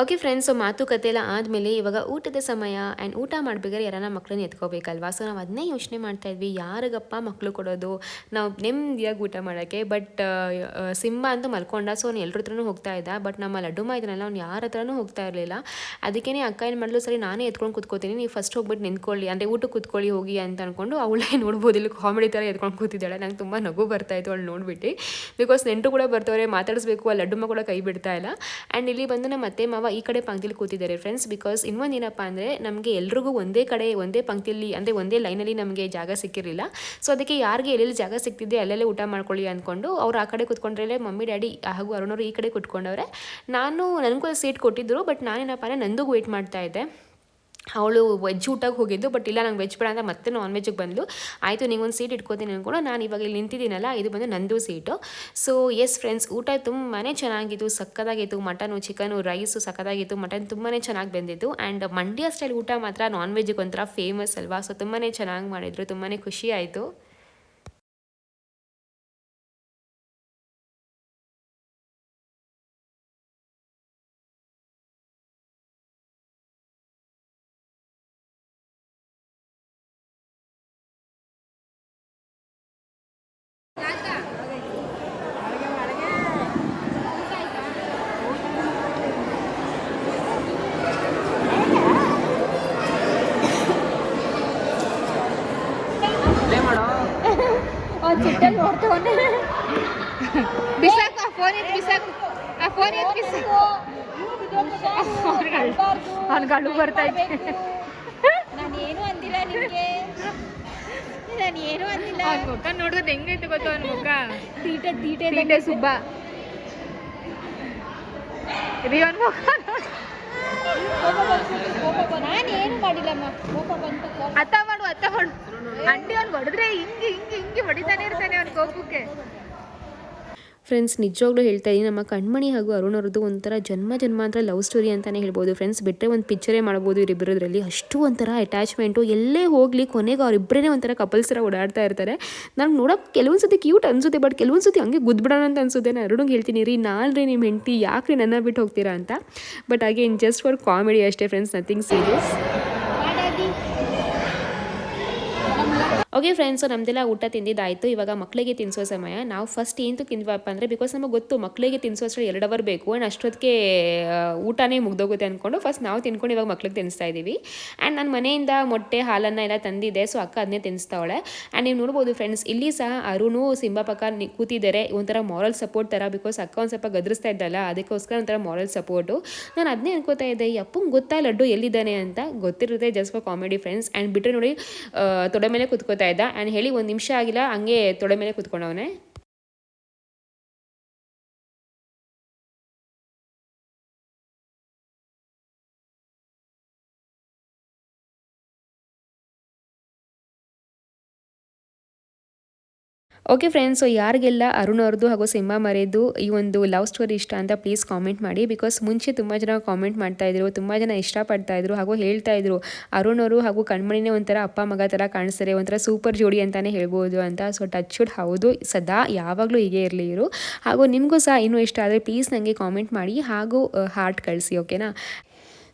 ಓಕೆ ಫ್ರೆಂಡ್ಸ್ ಮಾತುಕತೆ ಎಲ್ಲ ಆದಮೇಲೆ ಇವಾಗ ಊಟದ ಸಮಯ ಆ್ಯಂಡ್ ಊಟ ಮಾಡ್ಬೇಕಾದ್ರೆ ಯಾರನ್ನ ಮಕ್ಕಳನ್ನ ಎತ್ಕೋಬೇಕಲ್ವಾ? ಸೊ ನಾವು ಅದನ್ನೇ ಯೋಚನೆ ಮಾಡ್ತಾ ಇದ್ವಿ, ಯಾರಿಗಪ್ಪ ಮಕ್ಕಳು ಕೊಡೋದು? ನಾವು ನೆಮ್ಮದಿಯಾಗಿ ಊಟ ಮಾಡೋಕ್ಕೆ ಬಟ್ ಸಿಂಬ ಅಂತೂ ಮಲ್ಕೊಂಡ ಸೊ ಅವ್ನು ಎಲ್ಲರ ಹತ್ರನೂ ಹೋಗ್ತಾ ಇದ್ದ ಬಟ್ ನಮ್ಮ ಲಡ್ಡುಮ್ಮ ಇದನ್ನೆಲ್ಲ ಅವ್ನು ಯಾರ ಹತ್ರನೂ ಹೋಗ್ತಾ ಇರಲಿಲ್ಲ. ಅದಕ್ಕೇ ಅಕ್ಕ ಏನು ಮಾಡಲು, ಸರಿ, ನಾನೇ ಎತ್ಕೊಂಡು ಕೂತ್ಕೋತೀನಿ, ನೀವು ಫಸ್ಟ್ ಹೋಗ್ಬಿಟ್ಟು ನಿಂತ್ಕೊಳ್ಳಿ, ಅಂದರೆ ಊಟಕ್ಕೆ ಕೂತ್ಕೊಳ್ಳಿ, ಹೋಗಿ ಅಂತ ಅಂದ್ಕೊಂಡು ಅವಳೇ ನೋಡ್ಬೋದು, ಇಲ್ಲಿ ಕಾಮಿಡಿ ಥರ ಎತ್ಕೊಂಡು ಕೂತಿದ್ದಾಳೆ. ನಂಗೆ ತುಂಬ ನಗು ಬರ್ತಾ ಇತ್ತು ಅವಳು ನೋಡ್ಬಿಟ್ಟು. ಬಿಕಾಸ್ ನೆಂಟು ಕೂಡ ಬರ್ತವ್ರೆ, ಮಾತಾಡಿಸ್ಬೇಕು, ಆ ಲಡ್ಡುಮ್ಮ ಕೂಡ ಕೈ ಬಿಡ್ತಾ ಇಲ್ಲ. ಆ್ಯಂಡ್ ಇಲ್ಲಿ ಬಂದು ನಮ್ಮ ಅತ್ತೆ ಮಾವ ಈ ಕಡೆ ಪಂಕ್ತಿಲಿ ಕೂತಿದ್ದಾರೆ ಫ್ರೆಂಡ್ಸ್ ಬಿಕಾಸ್ ಇನ್ನೊಂದು ಏನಪ್ಪ ಅಂದರೆ ನಮಗೆ ಎಲ್ರಿಗೂ ಒಂದೇ ಕಡೆ, ಒಂದೇ ಪಂಕ್ತಿಯಲ್ಲಿ ಅಂದರೆ ಒಂದೇ ಲೈನಲ್ಲಿ ನಮಗೆ ಜಾಗ ಸಿಕ್ಕಿರಲಿಲ್ಲ. ಸೊ ಅದಕ್ಕೆ ಯಾರಿಗೆ ಎಲ್ಲೆಲ್ಲಿ ಜಾಗ ಸಿಕ್ತಿದೆ ಅಲ್ಲೆಲ್ಲೇ ಊಟ ಮಾಡ್ಕೊಳ್ಳಿ ಅಂದ್ಕೊಂಡು ಅವ್ರು ಆ ಕಡೆ ಕೂತ್ಕೊಂಡ್ರೆ ಮಮ್ಮಿ, ಡ್ಯಾಡಿ ಹಾಗೂ ಅರುಣವರು ಈ ಕಡೆ ಕೂತ್ಕೊಂಡವ್ರೆ. ನಾನು ನನಗೂ ಸೀಟ್ ಕೊಟ್ಟಿದ್ದರು ಬಟ್ ನಾನೇನಪ್ಪ ಅಂದರೆ ನಂದುಗೂ ವೆಯ್ಟ್ ಮಾಡ್ತಾ ಇದ್ದೆ. ಅವಳು ವೆಜ್ ಊಟಕ್ಕೆ ಹೋಗಿದ್ದು ಬಟ್ ಇಲ್ಲ, ನಂಗೆ ವೆಜ್ ಬೇಡ ಅಂತ ಮತ್ತೆ ನಾನ್ ವೆಜ್ಗೆ ಬಂದು ಆಯಿತು ಒಂದು ಸೀಟ್ ಇಟ್ಕೋತೀನಿ ಅನ್ಕೊಂಡು ನಾನು ಇವಾಗ ಇಲ್ಲಿ ನಿಂತಿದ್ದೀನಲ್ಲ, ಇದು ಬಂದು ನಂದು ಸೀಟು ಸೊ ಎಸ್ ಫ್ರೆಂಡ್ಸ್ ಊಟ ತುಂಬಾ ಚೆನ್ನಾಗಿತ್ತು ಸಕ್ಕದಾಗಿತ್ತು ಮಟನು ಚಿಕನು ರೈಸು ಸಕ್ಕದಾಗಿತ್ತು ಮಟನ್ ತುಂಬಾ ಚೆನ್ನಾಗಿ ಬಂದಿತ್ತು. ಆ್ಯಂಡ್ ಮಂಡ್ಯ ಸ್ಟೈಲ್ ಊಟ ಮಾತ್ರ ನಾನ್ ವೆಜ್ಗೆ ಒಂಥರ ಫೇಮಸ್ ಅಲ್ವಾ? ಸೊ ತುಂಬಾ ಚೆನ್ನಾಗಿ ಮಾಡಿದರು ತುಂಬಾ ಖುಷಿ ಆಯಿತು. ಬಿಸಾಕು ಆ ಫೋನ್ ಇತ್ತು ಬಿಸಾಕು. ಆ ಫೋನ್ ಇತ್ತು ಬಿಸಾಕು. ಅವ್ನ ಗಳು ಬರ್ತಾ ಇದ್ದೆ. ನಾನು ಏನು ಅಂದಿಲ್ಲ ನಿಮಗೆ? ನಾನು ಏನು ಅಂದಿಲ್ಲ? ಅವ್ನ ಮುಖ ನೋಡಿದ್ರೆ ಹೆಂಗೈತೆ ಗೊತ್ತು ಅವ್ನ ಮುಖ? ತೀಟೆ ತೀಟೆ ತೀಟೆ ಸುಬ್ಬ. ರೀ ಅವ್ನ ಮುಖ. ನಾನು ಏನು ಮಾಡಿಲ್ಲಮ್ಮ. ಕೋಪ ಬಂತು ಅತ್ತ ಮಾಡು ಅತ್ತ ಮಾಡು. ಅಂಟಿ ಅವ್ನು ಹೊಡೆದ್ರೆ ಹಿಂಗೆ ಹಿಂಗೆ ಹಿಂಗೆ ಹೊಡಿತಾನೆ ಇರ್ತಾನೆ ಅವ್ನ ಕೋಪಕ್ಕೆ. ಫ್ರೆಂಡ್ಸ್ ನಿಜವಾಗ್ಲೂ ಹೇಳ್ತಾ ಇದ್ದೀನಿ, ನಮ್ಮ ಕಣ್ಮಣಿ ಹಾಗೂ ಅರುಣ್ ಅವ್ರದ್ದು ಒಂಥರ ಜನ್ಮ ಜನ್ಮಾಂತರ ಲವ್ ಸ್ಟೋರಿ ಅಂತಲೇ ಹೇಳ್ಬೋದು. ಫ್ರೆಂಡ್ಸ್ ಬಿಟ್ಟರೆ ಒಂದು ಪಿಕ್ಚರೇ ಮಾಡ್ಬೋದು ಇವರಿಬ್ಬರದ್ರಲ್ಲಿ ಅಷ್ಟು ಒಂಥರ ಅಟ್ಯಾಚ್ಮೆಂಟು ಎಲ್ಲೇ ಹೋಗಲಿ ಕೊನೆಗೆ ಅವರಿಬ್ಬರೇ ಒಂಥರ ಕಪಲ್ಸ್ ಥರ ಓಡಾಡ್ತಾ ಇರ್ತಾರೆ. ನಂಗೆ ನೋಡೋಕೆ ಕೆಲವೊಂದು ಸತಿ ಕ್ಯೂಟ್ ಅನಿಸುತ್ತೆ ಬಟ್ ಕೆಲವೊಂದು ಸತಿ ಹಂಗೆ ಗುದ್ಬಿಡೋಣ ಅಂತ ಅನಿಸುತ್ತೆ. ನಾನು ಅರುಣಿಗೆ ಹೇಳ್ತೀನಿ, ರೀ, ನಾನು ರೀ ನಿಮ್ಮ ಹೆಂಡತಿ ಯಾಕೆ ರೀ ನನ್ನ ಬಿಟ್ಟು ಹೋಗ್ತೀರಾ ಅಂತ. But again just for comedy ಅಷ್ಟೇ friends nothing serious okay friends ನಮ್ಮದೆಲ್ಲ ಊಟ ತಿಂದಿದ್ದಾಯಿತು. ಇವಾಗ ಮಕ್ಕಳಿಗೆ ತಿನ್ನಿಸೋ ಸಮಯ. ನಾವು ಫಸ್ಟ್ ಏನು ತಿಂದ್ವಪ್ಪ ಅಂದರೆ ಬಿಕಾಸ್ ನಮಗೆ ಗೊತ್ತು ಮಕ್ಕಳಿಗೆ ತಿನ್ನಿಸೋ ಅಷ್ಟರಲ್ಲಿ ಎರಡು ಅವರ್ ಬೇಕು ಆ್ಯಂಡ್ ಅಷ್ಟೊತ್ತಿಗೆ ಊಟನೇ ಮುಗ್ದೋಗುತ್ತೆ ಅಂದ್ಕೊಂಡು ಫಸ್ಟ್ ನಾವು ತಿನ್ಕೊಂಡು ಇವಾಗ ಮಕ್ಳಿಗೆ ತಿನ್ನಿಸ್ತಾ ಇದ್ದೀವಿ. ಆ್ಯಂಡ್ ನನ್ನ ಮನೆಯಿಂದ ಮೊಟ್ಟೆ, ಹಾಲನ್ನು ಎಲ್ಲ ತಂದಿದ್ದೆ ಸೊ ಅಕ್ಕ ಅದನ್ನೇ ತಿನ್ನಿಸ್ತಾವಳೆ ಆ್ಯಂಡ್ ನೀವು ನೋಡ್ಬೋದು ಫ್ರೆಂಡ್ಸ್ ಇಲ್ಲಿ ಸಹ ಅರುಣು, ಸಿಂಬಾ ನಿ- ಕೂತಿದ್ದಾರೆ. ಒಂಥರ ಮಾರಲ್ ಸಪೋರ್ಟ್ ಥರ ಬಿಕಾಸ್ ಅಕ್ಕ ಒಂದು ಸ್ವಲ್ಪ ಗದರಿಸ್ತಾ ಇದ್ದಲ್ಲ, ಅದಕ್ಕೋಸ್ಕರ ಒಂಥರ ಮಾರಲ್ ಸಪೋರ್ಟು ನಾನು ಅದನ್ನೇ ಅನ್ಕೋತಾ ಇದ್ದೆ ಅಪ್ಪಂಗೆ ಗೊತ್ತಾ ಲಡ್ಡು ಎಲ್ಲಿದ್ದಾನೆ ಅಂತ? ಗೊತ್ತಿರುತ್ತೆ just for comedy friends and ಬಿಟ್ಟರೆ ನೋಡಿ ತೊಡೆ ಮೇಲೆ ಕುತ್ಕೋತಾ ಇದ್ದ. ಆ್ಯಂಡ್ ಹೇಳಿ ಒಂದು ನಿಮಿಷ ಆಗಿಲ್ಲ ಹಂಗೆ ತೊಡೆ ಮೇಲೆ ಕುತ್ಕೊಂಡವನೆ. ಓಕೆ ಫ್ರೆಂಡ್ಸ್ ಸೊ ಯಾರಿಗೆಲ್ಲ ಅರುಣ್ ಅವ್ರದ್ದು ಹಾಗೂ ಸಿಂಹ ಮರೆಯದು ಈ ಒಂದು ಲವ್ ಸ್ಟೋರಿ ಇಷ್ಟ ಅಂತ ಪ್ಲೀಸ್ ಕಾಮೆಂಟ್ ಮಾಡಿ ಬಿಕಾಸ್ ಮುಂಚೆ ತುಂಬ ಜನ ಕಾಮೆಂಟ್ ಮಾಡ್ತಾ ಇದ್ರು, ತುಂಬ ಜನ ಇಷ್ಟಪಡ್ತಾ ಇದ್ರು ಹಾಗೂ ಹೇಳ್ತಾ ಇದ್ರು, ಅರುಣ್ ಅವರು ಹಾಗೂ ಕಣ್ಮಣಿನೇ ಒಂಥರ ಅಪ್ಪ ಮಗ ಥರ ಕಾಣಿಸ್ತಾರೆ, ಒಂಥರ ಸೂಪರ್ ಜೋಡಿ ಅಂತಲೇ ಹೇಳ್ಬೋದು ಅಂತ ಸೊ ಟಚ್ ಶುಡ್ ಹೌದು, ಸದಾ ಯಾವಾಗಲೂ ಹೀಗೆ ಇರಲಿ ಇವರು ಹಾಗೂ ನಿಮಗೂ ಸಹ ಇನ್ನೂ ಇಷ್ಟ ಆದರೆ ಪ್ಲೀಸ್ ನನಗೆ ಕಾಮೆಂಟ್ ಮಾಡಿ ಹಾಗೂ ಹಾರ್ಟ್ ಕಳಿಸಿ ಓಕೆನಾ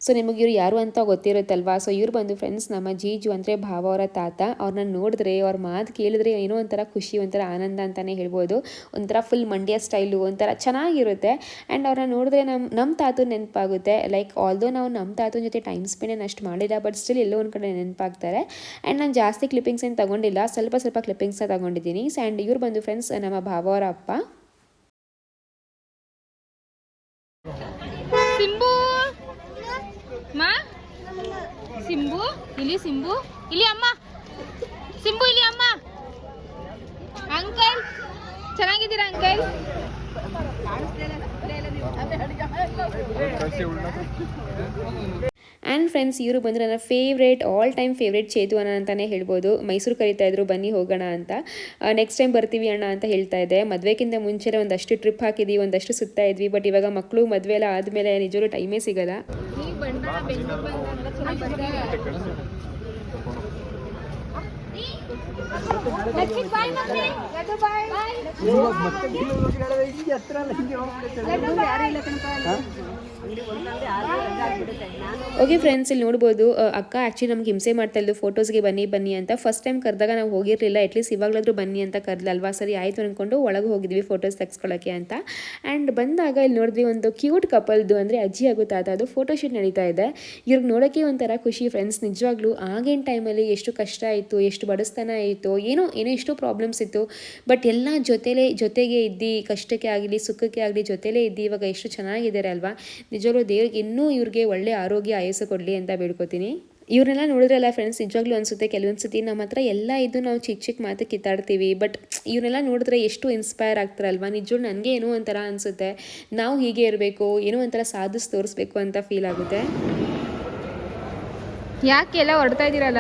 ಸೊ ನಿಮಗೆ ಇವ್ರು ಯಾರು ಅಂತ ಗೊತ್ತಿರುತ್ತಲ್ವಾ? ಸೊ ಇವ್ರು ಬಂದು ಫ್ರೆಂಡ್ಸ್ ನಮ್ಮ ಜೀಜು ಅಂದರೆ ಭಾವ ಅವರ ತಾತ. ಅವ್ರನ್ನ ನೋಡಿದ್ರೆ, ಅವ್ರ ಮಾತು ಕೇಳಿದ್ರೆ ಏನೋ ಒಂಥರ ಖುಷಿ, ಒಂಥರ ಆನಂದ ಅಂತಲೇ ಹೇಳ್ಬೋದು. ಒಂಥರ ಫುಲ್ ಮಂಡ್ಯ ಸ್ಟೈಲು ಒಂಥರ ಚೆನ್ನಾಗಿರುತ್ತೆ. ಆ್ಯಂಡ್ ಅವ್ರನ್ನ ನೋಡಿದ್ರೆ ನಮ್ಮ ನಮ್ಮ ತಾತು ನೆನಪಾಗುತ್ತೆ. ಲೈಕ್ ಆಲ್ದೋ ನಾವು ನಮ್ಮ ತಾತನ ಜೊತೆ ಟೈಮ್ ಸ್ಪೆಂಡ್ ಏನು ಅಷ್ಟು ಮಾಡಿಲ್ಲ ಬಟ್ ಸ್ಟಿಲ್ ಎಲ್ಲೋ ಒಂದು ಕಡೆ ನೆನಪಾಗ್ತಾರೆ. ಆ್ಯಂಡ್ ನಾನು ಜಾಸ್ತಿ ಕ್ಲಿಪ್ಪಿಂಗ್ಸ್ ಏನು ತಗೊಂಡಿಲ್ಲ. ಸ್ವಲ್ಪ ಸ್ವಲ್ಪ ಕ್ಲಿಪ್ಪಿಂಗ್ಸ್ನ ತಗೊಂಡಿದ್ದೀನಿ. ಆ್ಯಂಡ್ ಇವ್ರು ಬಂದು ಫ್ರೆಂಡ್ಸ್ ನಮ್ಮ ಭಾವ ಅವರ ಅಪ್ಪ ಸಿಂಬು ಮಾ ಸಿಂಬು ಇಲ್ಲಿ ಸಿಂಬು ಇಲ್ಲಿ ಅಮ್ಮ. ಸಿಂಬು ಇಲ್ಲಿ ಅಮ್ಮ. ಅಂಕಲ್ ಚೆನ್ನಾಗಿದ್ದೀರಾ ಅಂಕಲ್? ಆ್ಯಂಡ್ ಫ್ರೆಂಡ್ಸ್ ಇವರು ಬಂದರೆ ನನ್ನ favourite all time favourite Chetu ಅಣ್ಣ ಅಂತಲೇ ಹೇಳ್ಬೋದು. ಮೈಸೂರು ಕರಿತಾ ಇದ್ರು ಬನ್ನಿ ಹೋಗೋಣ ಅಂತ. ನೆಕ್ಸ್ಟ್ ಟೈಮ್ ಬರ್ತೀವಿ ಅಣ್ಣ ಅಂತ ಹೇಳ್ತಾ ಇದ್ದೆ ಮದುವೆಗಿಂತ ಮುಂಚೆ ಒಂದಷ್ಟು ಟ್ರಿಪ್ ಹಾಕಿದ್ವಿ ಒಂದಷ್ಟು ಸುತ್ತಾ ಇದ್ವಿ ಬಟ್ ಇವಾಗ ಮಕ್ಕಳು ಮದುವೆ ಎಲ್ಲ ಆದಮೇಲೆ ನಿಜವೂ ಟೈಮೇ ಸಿಗಲ್ಲ. ಓಕೆ ಫ್ರೆಂಡ್ಸ್ ಇಲ್ಲಿ ನೋಡ್ಬೋದು ಅಕ್ಕ ಆ್ಯಕ್ಚುಲಿ ನಮ್ಗೆ ಹಿಂಸೆ ಮಾಡ್ತಾ ಇದ್ದು ಫೋಟೋಸ್ಗೆ ಬನ್ನಿ ಬನ್ನಿ ಅಂತ. ಫಸ್ಟ್ ಟೈಮ್ ಕರೆದಾಗ ನಾವು ಹೋಗಿರಲಿಲ್ಲ ಅಟ್ಲೀಸ್ಟ್ ಇವಾಗಲಾದರೂ ಬನ್ನಿ ಅಂತ ಕರೆದಲ್ವಾ ಸರಿ, ಆಯಿತು ಅಂದ್ಕೊಂಡು ಒಳಗೆ ಹೋಗಿದ್ವಿ ಫೋಟೋಸ್ ತೆಗೆಸ್ಕೊಳ್ಳೋಕ್ಕೆ ಅಂತ. ಆ್ಯಂಡ್ ಬಂದಾಗ ಇಲ್ಲಿ ನೋಡಿದ್ವಿ ಒಂದು ಕ್ಯೂಟ್ ಕಪಲ್ದು ಅಂದರೆ ಅಜ್ಜಿ ಹಾಗೂ ತಾತ ಅದು ಫೋಟೋಶೂಟ್ ನಡೀತಾ ಇದೆ. ಇವ್ರಿಗೆ ನೋಡೋಕ್ಕೆ ಒಂಥರ ಖುಷಿ ಫ್ರೆಂಡ್ಸ್ ನಿಜವಾಗ್ಲೂ. ಆಗಿನ ಟೈಮಲ್ಲಿ ಎಷ್ಟು ಕಷ್ಟ ಆಯಿತು, ಎಷ್ಟು ಬಡಸ್ತನ ಆಯಿತು, ಏನೋ ಏನೋ ಎಷ್ಟೋ ಪ್ರಾಬ್ಲಮ್ಸ್ ಇತ್ತು. ಬಟ್ ಎಲ್ಲ ಜೊತೆಲೇ, ಜೊತೆಗೆ ಇದ್ದು, ಕಷ್ಟಕ್ಕೆ ಆಗಲಿ, ಸುಖಕ್ಕೆ ಆಗಲಿ, ಜೊತೆಲೇ ಇದ್ದು, ಇವಾಗ ಎಷ್ಟು ಚೆನ್ನಾಗಿದ್ದಾರೆ, ಅಲ್ವಾ? ನಿಜವಾಗ್ಲೂ ದೇವ್ರಿಗೆ ಇನ್ನೂ ಇವ್ರಿಗೆ ಒಳ್ಳೆ ಆರೋಗ್ಯ ಆಯಸ್ಸು ಕೊಡಲಿ ಅಂತ ಬೇಡ್ಕೋತೀನಿ. ಇವ್ರನ್ನೆಲ್ಲ ನೋಡಿದ್ರಲ್ಲ ಫ್ರೆಂಡ್ಸ್ ನಿಜವಾಗ್ಲೂ ಅನಿಸುತ್ತೆ ಕೆಲವೊಂದು ಸತಿ ನಮ್ಮ ಹತ್ರ ಎಲ್ಲ ಇದ್ದು ನಾವು ಚಿಕ್ಕ ಚಿಕ್ಕ ಮಾತು ಕಿತ್ತಾಡ್ತೀವಿ ಬಟ್ ಇವ್ರನ್ನೆಲ್ಲ ನೋಡಿದ್ರೆ ಎಷ್ಟು ಇನ್ಸ್ಪೈರ್ ಆಗ್ತಾರಲ್ವ? ನಿಜವಾಗ್ಲೂ ನನಗೆ ಏನೋ ಒಂಥರ ಅನಿಸುತ್ತೆ. ನಾವು ಹೀಗೆ ಇರಬೇಕು ಏನೋ ಒಂಥರ ಸಾಧಿಸಿ ತೋರಿಸ್ಬೇಕು ಅಂತ ಫೀಲ್ ಆಗುತ್ತೆ. ಯಾಕೆ ಎಲ್ಲ ಹೊಡ್ತಾ ಇದ್ದೀರಲ್ಲ?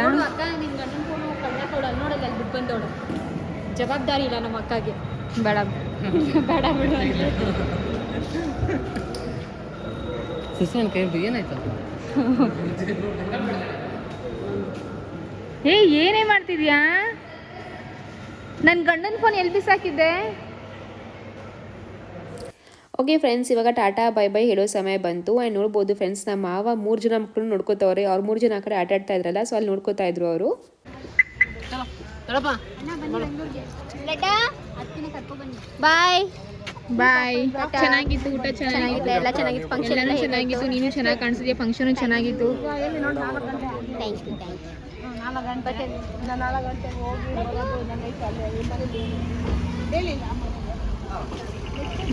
ಜವಾಬ್ದಾರಿ ಇಲ್ಲ ನಮ್ಮ ಅಕ್ಕಗೆ. ಬೇಡ. ಬೇಡ ಬಿಡು ಸುಸ್ಮನ್ ಕೈ ಏನಾಯ್ತು? ಏ ಏನೇ ಮಾಡ್ತಿದ್ಯಾ? ನನ್ನ ಗಂಡನ ಫೋನ್ ಎಲ್ಲಿ ಬಿಸಾಕಿದ್ದೆ? ಓಕೆ ಫ್ರೆಂಡ್ಸ್ ಇವಾಗ ಟಾಟಾ ಬೈ ಬೈ ಹೇಳೋ ಸಮಯ ಬಂತು. ಆ್ಯಂಡ್ ನೋಡ್ಬೋದು ಫ್ರೆಂಡ್ಸ್ ನಮ್ಮ ಮಾವ ಮೂರು ಜನ ಮಕ್ಕಳು ನೋಡ್ಕೋತವ್ರೆ. ಅವ್ರು ಮೂರು ಜನ ಆ ಕಡೆ ಆಟ ಆಡ್ತಾ ಇದ್ರಲ್ಲ ಸೊ ಅಲ್ಲಿ ನೋಡ್ಕೋತಾ ಇದ್ರು ಅವರು. ಬಾಯ್ ಬಾಯ್ ಚೆನ್ನಾಗಿತ್ತು ಊಟ ಚೆನ್ನಾಗಿತ್ತು. ಎಲ್ಲ ಚೆನ್ನಾಗಿತ್ತು. ಫಂಕ್ಷನ್ ಎಲ್ಲ ಚೆನ್ನಾಗಿತ್ತು. ನೀನು ಚೆನ್ನಾಗಿ ಕಾಣಿಸಿದ್ಯಾ? ಫಂಕ್ಷನು ಚೆನ್ನಾಗಿತ್ತು. Thank you thank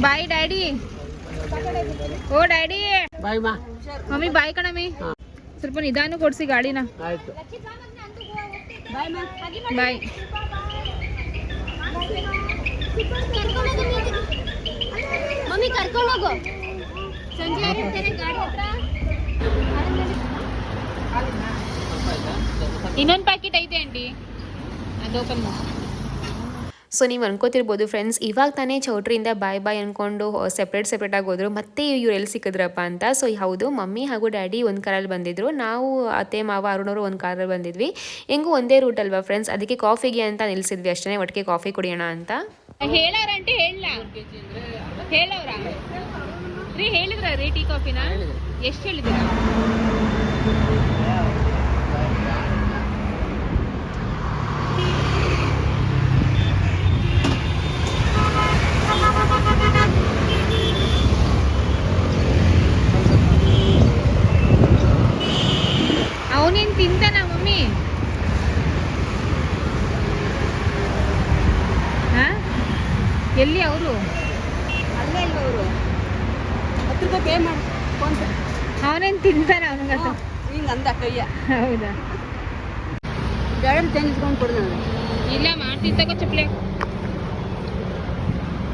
bye daddy O daddy bye ಮಾ ಮಮ್ಮಿ ಬಾಯ್ ಕಣಮ್ಮಿ ಸ್ವಲ್ಪ ನಿಧಾನ ಕೊಡ್ಸಿ ಗಾಡಿನ. ಬಾಯ್ ಮಾ ಬಾಯ್ ಮಮ್ಮಿ ಕರ್ಕೊಂಡು ಹೋಗು. ಸಂಜೆ ಆಗಿರ್ತಾರೆ ಗಾಡಿ ಹತ್ರ. ಇನ್ನೊಂದು ಪ್ಯಾಕೆಟ್ ಐತೆ ಅಂಡಿ. ಅದು ಓಪನ್ ಮಾಡಿ. ಸೊ ನೀವು ಅನ್ಕೋತಿರ್ಬೋದು ಫ್ರೆಂಡ್ಸ್ ಇವಾಗ ತಾನೇ ಚೌಟ್ರಿಯಿಂದ ಬಾಯ್ ಬಾಯ್ ಅಂದ್ಕೊಂಡು ಸೆಪ್ರೇಟ್ ಸೆಪ್ರೇಟಾಗಿ ಹೋದ್ರು. ಮತ್ತೆ ಇವ್ರು ಎಲ್ಲಿ ಸಿಕ್ಕಿದ್ರಪ್ಪ ಅಂತ. ಸೊ ಹೌದು ಮಮ್ಮಿ ಹಾಗೂ ಡ್ಯಾಡಿ ಒಂದು ಕಾರಲ್ಲಿ ಬಂದಿದ್ರು. ನಾವು ಅತ್ತೆ ಮಾವ ಅರುಣವರು ಒಂದು ಕಾರಲ್ಲಿ ಬಂದಿದ್ವಿ. ಹೆಂಗೂ ಒಂದೇ ರೂಟ್ ಅಲ್ವಾ ಫ್ರೆಂಡ್ಸ್ ಅದಕ್ಕೆ ಕಾಫಿಗೆ ಅಂತ ನಿಲ್ಸಿದ್ವಿ ಅಷ್ಟೇ ಒಟ್ಟಿಗೆ ಕಾಫಿ ಕುಡಿಯೋಣ ಅಂತ. ಹೇಳಾರ ಆಂಟಿ ಹೇಳ ಹೇಳವ್ರ ರೀ ಹೇಳಿದ್ರ ರೀ ಟೀ ಕಾಫಿನ? ಎಷ್ಟು ಹೇಳಿದ್ದೀರಾ ಅವನೇನು ತಿಂತಾನ ಮಮ್ಮಿ ಹಾ ಎಲ್ಲಿ ಅವರು ಅಲ್ಲೇ ಇಲ್ಲ ಅವರು ಹತ್ತು ರೂಪಾಯಿ ಪೇ ಮಾಡಿ ಫೋನ್ ಪೇ ಅವನೇನು ತಿಂತಾನ ಅವನಿಗೆ ಹಿಂಗೆ ಅಂದ ಕೈಯ ಹೌದಾ ಗಾಡಿ ಚೇಂಜ್ ಇಸ್ಕೊಂಡು ಕೊಡು ನನಗೆ ಇಲ್ಲ ಮಾಡ್ತಿದ್ದಾಗ ಚಪ್ಲೆ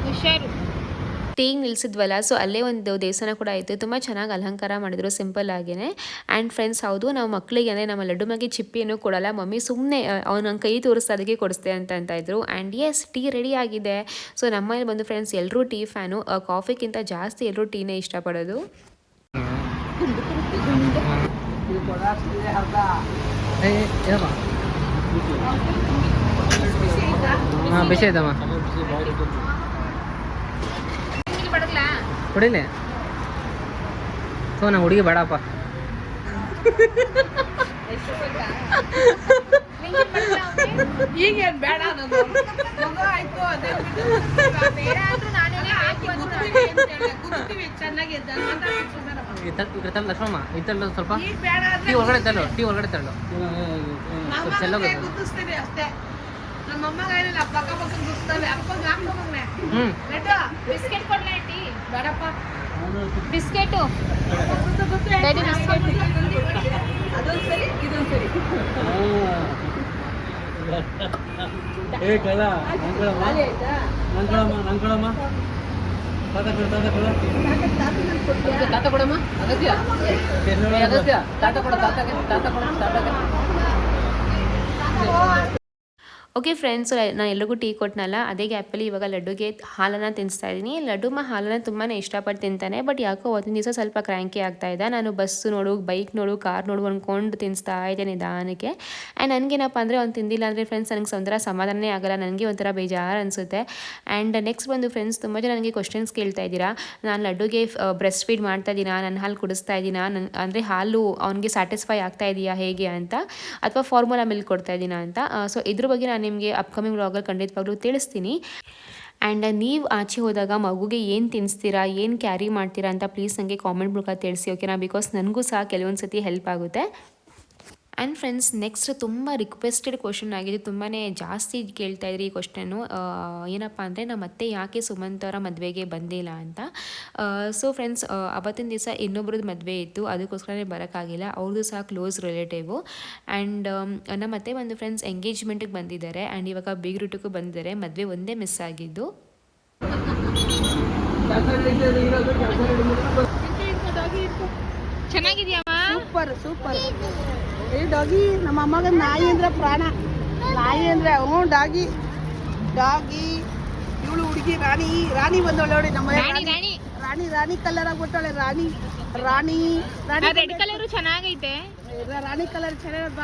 ಹುಷಾರು ಟೀಗೆ ನಿಲ್ಸಿದ್ವಲ್ಲ ಸೊ ಅಲ್ಲೇ ಒಂದು ದೇವಸ್ಥಾನ ಕೂಡ ಆಯಿತು. ತುಂಬ ಚೆನ್ನಾಗಿ ಅಲಂಕಾರ ಮಾಡಿದ್ರು ಸಿಂಪಲ್ ಆಗಿನೇ. ಆ್ಯಂಡ್ ಫ್ರೆಂಡ್ಸ್ ಹೌದು ನಾವು ಮಕ್ಕಳಿಗೆ ಅಂದರೆ ನಮ್ಮ ಲಡ್ಡು ಮಗಿ ಚಿಪ್ಪಿಯನ್ನು ಕೊಡಲ್ಲ ಮಮ್ಮಿ ಸುಮ್ಮನೆ ಅವ್ನು ನನ್ನ ಕೈ ತೋರಿಸ್ತಾ ಅದಕ್ಕೆ ಕೊಡಿಸ್ದೆ ಅಂತ ಅಂತ ಇದ್ರು ಆ್ಯಂಡ್ ಎಸ್ ಟೀ ರೆಡಿ ಆಗಿದೆ. ಸೊ ನಮ್ಮಲ್ಲಿ ಬಂದು ಫ್ರೆಂಡ್ಸ್ ಎಲ್ಲರೂ ಟೀ ಫ್ಯಾನು ಕಾಫಿಗಿಂತ ಜಾಸ್ತಿ ಎಲ್ಲರೂ ಟೀನೇ ಇಷ್ಟಪಡೋದು. ಹಾಂ ಬಿಸಿ ಐತಮ್ಮ ಕುಡಿಲಿ. ಸೊ ನಂಗೆ ಹುಡುಗಿ ಬೇಡಪ್ಪ. ಈಗೇನು ಬೇಡ ಅನ್ನೋದು. ಆಯ್ತು ಅದೇ ಚೆನ್ನಾಗಿ ಲಕ್ಷ್ಮಮ್ಮ ಇತ್ತಲ್ಲ ಸ್ವಲ್ಪ. ಟೀ ಒಳಗಡೆ ತಳ್ಳು ಟೀ ಒಳಗಡೆ ತಳ್ಳು ಸ್ವಲ್ಪ ನಮ್ಮಮ್ಮಗ ಏನಿಲ್ಲ ಪಕ್ಕ ಪಕ್ಕ ಗುರ್ತಿಸ್ತವೆ ಅಪ್ಪಗೆ ಹಾಕ್ಕೊಂಬಂಗ್ನೆ ಹ್ಮ್. ರೆಡ್ಡು ಬಿಸ್ಕೆಟ್ ಕೊಡ್ಲಾ ಟೀ ಬೇಡಪ್ಪ. ಬಿಸ್ಕೆಟು. ಡ್ಯಾಡಿ ಬಿಸ್ಕೆಟ್ ಅದೊಂದು ಸರಿ ಇದೊಂದು ಸರಿ ಏ ಕೈಲ ಆಯ್ತಾ? ನಂಕೊಳಮ್ಮ ನಂಕೊಳಮ್ಮ ತಾತ ಕೊಡು ತಾತ ಕೊಡು? ತಾತ ಕೊಡಮ್ಮ? ಅಗತ್ಯ? ಅಗತ್ಯ? ತಾತ ಕೊಡು ತಾತಗೆ ತಾತ ಕೊಡು ತಾತಗೆ. ಓಕೆ ಫ್ರೆಂಡ್ಸ್ ನಾನು ಎಲ್ಲರಿಗೂ ಟೀ ಕೊಟ್ಟನಲ್ಲ ಅದೇ ಗ್ಯಾಪಲ್ಲಿ ಇವಾಗ ಲಡ್ಡುಗೆ ಹಾಲನ್ನು ತಿನ್ನಿಸ್ತಾ ಇದ್ದೀನಿ ಲಡ್ಡುಮ ಹಾಲನ್ನು ತುಂಬಾ ಇಷ್ಟಪಟ್ಟು ತಿಂತಾನೆ ಬಟ್ ಯಾಕೋ ಒಂದಿನ ದಿವಸ ಸ್ವಲ್ಪ ಕ್ರ್ಯಾಂಕಿ ಆಗ್ತಾ ಇದ್ದ ನಾನು ಬಸ್ಸು ನೋಡು ಬೈಕ್ ನೋಡು ಕಾರ್ ನೋಡು ಅಂದ್ಕೊಂಡು ತಿನ್ನಿಸ್ತಾ ಇದ್ದೆ ನಿಧಾನಕ್ಕೆ. ಆ್ಯಂಡ್ ನನಗೇನಪ್ಪ ಅಂದರೆ, ಅವ್ನು ತಿಂದಿಲ್ಲ ಅಂದರೆ ಫ್ರೆಂಡ್ಸ್ ನನಗೆ ಒಂಥರ ಸಮಾಧಾನನೇ ಆಗಲ್ಲ. ನನಗೆ ಒಂಥರ ಬೇಜಾರು ಅನಿಸುತ್ತೆ. ಆ್ಯಂಡ್ ನೆಕ್ಸ್ಟ್ ಬಂದು ಫ್ರೆಂಡ್ಸ್ ತುಂಬ ಜನ ನನಗೆ ಕ್ವಶನ್ಸ್ ಕೇಳ್ತಾ ಇದ್ದೀರಾ. ನಾನು ಲಡ್ಡುಗೆ ಬ್ರೆಸ್ಟ್ ಫೀಡ್ ಮಾಡ್ತಾ ಇದ್ದೀನಾ ನನ್ನ ಹಾಲು ಕುಡಿಸ್ತಾ ಇದ್ದೀನಾ ನನ್ನ ಅಂದರೆ ಹಾಲು ಅವನಿಗೆ ಸ್ಯಾಟಿಸ್ಫೈ ಆಗ್ತಾ ಇದೆಯಾ, ಹೇಗೆ ಅಂತ, ಅಥವಾ ಫಾರ್ಮುಲಾ ಮಿಲ್ಕ್ ಕೊಡ್ತಾ ಇದ್ದೀನಾ ಅಂತ. ಸೊ ಇದ್ರ ಬಗ್ಗೆ ನಾನು ನಿಮಗೆ ಅಪ್ಕಮಿಂಗ್ ವ್ಲಾಗಲ್ಲಿ ಖಂಡಿತವಾಗ್ಲೂ ತಿಳಿಸ್ತೀನಿ. ಆ್ಯಂಡ್ ನೀವು ಆಚೆ ಹೋದಾಗ ಮಗುಗೆ ಏನು ತಿನ್ನಿಸ್ತೀರಾ ಏನು ಕ್ಯಾರಿ ಮಾಡ್ತೀರಾ ಅಂತ ಪ್ಲೀಸ್ ನನಗೆ ಕಾಮೆಂಟ್ ಮೂಲಕ ತಿಳಿಸಿ ಓಕೆನಾ ಬಿಕಾಸ್ ನನಗೂ ಸಹ ಕೆಲವೊಂದು ಸತಿ ಹೆಲ್ಪ್ ಆಗುತ್ತೆ. ಆ್ಯಂಡ್ ಫ್ರೆಂಡ್ಸ್ ನೆಕ್ಸ್ಟ್ ತುಂಬ ರಿಕ್ವೆಸ್ಟೆಡ್ ಕ್ವಶನ್ ಆಗಿದೆ. ತುಂಬಾ ಜಾಸ್ತಿ ಕೇಳ್ತಾ ಇದ್ರಿ ಈ ಕ್ವಶನ್ನು ಏನಪ್ಪ ಅಂದರೆ ನಮ್ಮ ಮತ್ತೆ ಯಾಕೆ ಸುಮಂತ್ ಅವರ ಮದುವೆಗೆ ಬಂದಿಲ್ಲ ಅಂತ. ಸೊ ಫ್ರೆಂಡ್ಸ್ ಅವತ್ತಿನ ದಿವಸ ಇನ್ನೊಬ್ರದ್ದು ಮದುವೆ ಇತ್ತು. ಅದಕ್ಕೋಸ್ಕರನೇ ಬರೋಕ್ಕಾಗಿಲ್ಲ. ಅವ್ರದ್ದು ಸಹ ಕ್ಲೋಸ್ ರಿಲೇಟಿವು ಆ್ಯಂಡ್ ನಮ್ಮ ಮತ್ತೆ ಒಂದು ಫ್ರೆಂಡ್ಸ್ ಎಂಗೇಜ್ಮೆಂಟಿಗೆ ಬಂದಿದ್ದಾರೆ. ಆ್ಯಂಡ್ ಇವಾಗ ಬಿಗ್ ರೂಟಕ್ಕೂ ಬಂದಿದ್ದಾರೆ. ಮದುವೆ ಒಂದೇ ಮಿಸ್ ಆಗಿದ್ದು. ಚೆನ್ನಾಗಿದೆಯಾ ಸೂಪರ್ ಸೂಪರ್ ಏ ಡಾಗಿ ನಮ್ಮ ಅಮ್ಮಗ ನಾಯಿ ಅಂದ್ರೆ ಪ್ರಾಣ. ನಾಯಿ ಅಂದ್ರೆ ಹ್ಞೂ ಡಾಗಿ. ಡಾಗಿ ಇವಳು ಹುಡುಗಿ ರಾಣಿ. ರಾಣಿ ಬಂದವಳು ನೋಡಿ ನಮ್ಮ ರಾಣಿ ರಾಣಿ. ಕಲರ್ ಆಗ್ಬಿಟ್ಟಾಳೆ ರಾಣಿ. ರಾಣಿ ರಾಣಿ ರೆಡ್ ಕಲರ್ ಚೆನ್ನಾಗೈತೆ. ರಾಣಿ ಕಲರ್ ಚೆನ್ನಾಗ.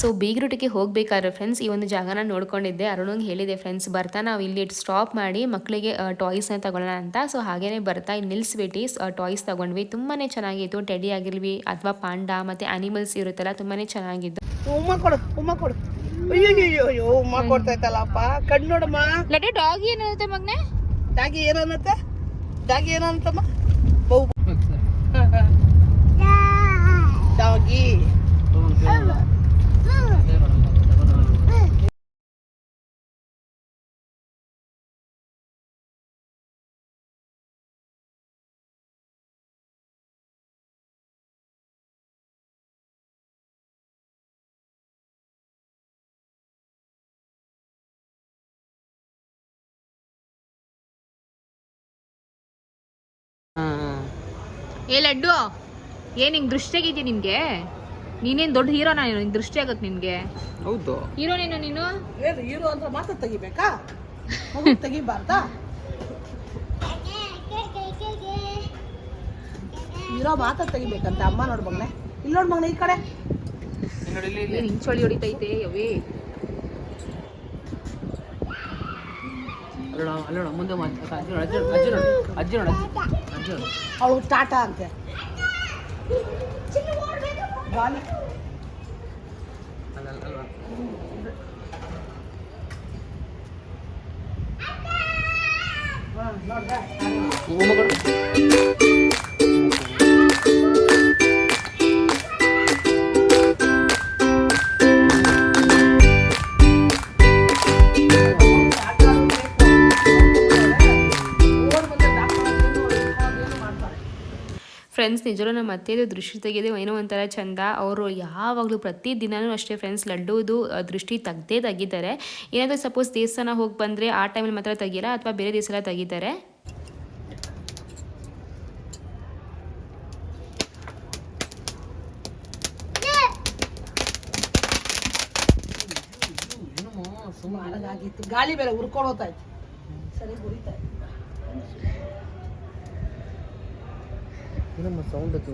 ಸೊ ಬೀಗ್ರೂಟಿಗೆ ಹೋಗ್ಬೇಕಾದ್ರೆ ಫ್ರೆಂಡ್ಸ್ ಈ ಒಂದು ಜಾಗನ ನೋಡ್ಕೊಂಡಿದ್ದೆ. ಅರುಣಂಗೆ ಹೇಳಿದೆ ಫ್ರೆಂಡ್ಸ್ ಬರ್ತಾ ನಾವು ಇಲ್ಲಿ ಸ್ಟಾಪ್ ಮಾಡಿ ಮಕ್ಕಳಿಗೆ ಟಾಯ್ಸ್ನ ತಗೊಳ್ಳೋಣ ಅಂತ. ಸೊ ಹಾಗೇನೆ ಬರ್ತಾ ಇಲ್ಲಿ ನಿಲ್ಲಿಸ್ಬಿಟ್ಟು ಟಾಯ್ಸ್ ತಗೊಂಡ್ವಿ. ತುಂಬಾನೇ ಚೆನ್ನಾಗಿತ್ತು. ಟೆಡಿ ಆಗಿರ್ವಿ ಅಥವಾ ಪಾಂಡಾ ಮತ್ತು ಅನಿಮಲ್ಸ್ ಇರುತ್ತಲ್ಲ ತುಂಬಾನೇ ಚೆನ್ನಾಗಿದ್ದು ಉಮ್ಮ ಕೊಡು ಉಮ್ಮ ಕೊಡು. ಅಯ್ಯೋ ಅಯ್ಯೋ ಅಯ್ಯೋ ಉಮ್ಮ ಕೊಡ್ತಾ ಇತ್ತಲ್ಲಪ್ಪ ಕಣ್ಣು ನೋಡಮ್ಮ. ಡಾಗ್ ಮಗ್ನೆ? ಡಾಗಿ ಏನನ್ನತ್ತೆ ಡಾಗಿ ಏನಂತಮ್ಮ ಬೌ. ಡಾಗಿ ಏ ಲಡ್ಡು ಏನ್ ಹಿಂಗ್ ದೃಷ್ಟಿಯಾಗಿದ್ಯಾ ನಿನ್ಗೆ? ನೀನೇನ್ ದೊಡ್ಡ ಹೀರೋನಾ ನೀನು ಹಿಂಗ್ ದೃಷ್ಟಿ ಆಗತ್ ನಿನ್ಗೆ. ಹೌದು. ಹೀರೋ ನೀನು ಏನು ಹೀರೋ ಅಂತ ಮಾತ್ರ ತೆಗಿಬೇಕಾ? ತೆಗಿಬಾರ್ದಾ? ಹೀರೋ ಮಾತ್ರ ತೆಗಿಬೇಕಂತ ಅಮ್ಮ ನೋಡ್ ಮಗನೆ. ಇಲ್ಲಿ ನೋಡ್ ಮಗನೆ ಈ ಕಡೆ. ಏನ್ ಹಿಂಗ್ ಚಳಿ ಹೊಡಿತೈತೆ ಅವೇ ಅಲ್ಲೋಣ ಅಲ್ಲೋಣ ಮುಂದೆ ಮಾತು ಅಜ್ಜಿ ನೋಡು ಅಜ್ಜಿ ನೋಡು ಅಜ್ಜಿ ನೋಡು ಅಜ್ಜಿ ನೋಡು ಅಜ್ಜಿ ಅಜ್ಜಿ ನೋಡು ಅವಳು ಟಾಟಾ ಅಂತೆ ಗಾಲಿ ಅಲ್ಲ ಅಲ್ಲ ಅಲ್ವಾ ಹಾ, ನೋಡ್ದಾ? ನಿಜವೂ ನಮ್ಮ ಅತ್ತೆದು ದೃಷ್ಟಿ ತೆಗೆದು ಏನೋ ಒಂಥರ ಚಂದ. ಅವರು ಯಾವಾಗಲೂ ಪ್ರತಿ ದಿನವೂ ಅಷ್ಟೇ ಫ್ರೆಂಡ್ಸ್ ಲಡ್ಡುದು ದೃಷ್ಟಿ ತೆಗ್ದೇ ತೆಗಿತಾರೆ. ಏನಾದರೂ ಸಪೋಸ್ ದೇವಸ್ಥಾನ ಹೋಗಿ ಬಂದರೆ ಆ ಟೈಮಲ್ಲಿ ಮಾತ್ರ ತೆಗಿಯಲ್ಲ ಅಥವಾ ಬೇರೆ ದಿವಸ ತೆಗಿತಾರೆ? ಗಾಳಿ ಬೇರೆ ಉರ್ಕೊಂಡು ಹೋಗ್ತಾ ಇತ್ತು. ಸರಿ ಉರಿತಾ ಏನಮ್ಮ ಸೌಂಡ್ ಅದು.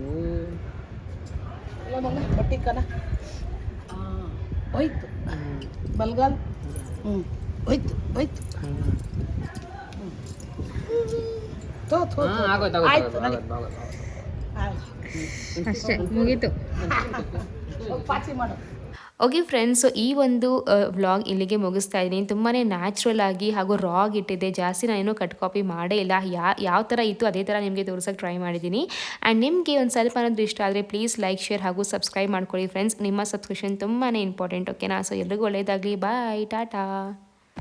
ಬಟ್ಟಿ ಕನ ಹೋಯ್ತು. ಬಲ್ಗಾಲ್? ಹ್ಞೂ ಹೋಯ್ತು ಹೋಯ್ತು. ಅಷ್ಟೇ ಮುಗೀತು. ಪಾಚಿ ಮಾಡು. ಓಕೆ ಫ್ರೆಂಡ್ಸ್ ಈ ಒಂದು ವ್ಲಾಗ್ ಇಲ್ಲಿಗೆ ಮುಗಿಸ್ತಾ ಇದ್ದೀನಿ. ತುಂಬಾ ನ್ಯಾಚುರಲ್ ಆಗಿ ಹಾಗೂ ರಾಗ್ ಇಟ್ಟಿದೆ ಜಾಸ್ತಿ ನಾನೇನು ಕಟ್ ಕಾಪಿ ಮಾಡೇ ಇಲ್ಲ. ಯಾ, ಯಾವ ಥರ ಇತ್ತು ಅದೇ ಥರ ನಿಮಗೆ ತೋರಿಸೋಕ್ಕೆ ಟ್ರೈ ಮಾಡಿದ್ದೀನಿ. ಆ್ಯಂಡ್ ನಿಮಗೆ ಒಂದು ಸ್ವಲ್ಪ ಅನ್ನೋದು ಇಷ್ಟ ಆದರೆ ಪ್ಲೀಸ್ ಲೈಕ್ ಶೇರ್ ಹಾಗೂ ಸಬ್ಸ್ಕ್ರೈಬ್ ಮಾಡ್ಕೊಳ್ಳಿ ಫ್ರೆಂಡ್ಸ್ ನಿಮ್ಮ ಸಬ್ಸ್ಕ್ರಿಪ್ಷನ್ ತುಂಬಾ ಇಂಪಾರ್ಟೆಂಟ್ ಓಕೆನಾ ಸೊ ಎಲ್ರಿಗೂ ಒಳ್ಳೆಯದಾಗಲಿ ಬಾಯ್ ಟಾಟಾ.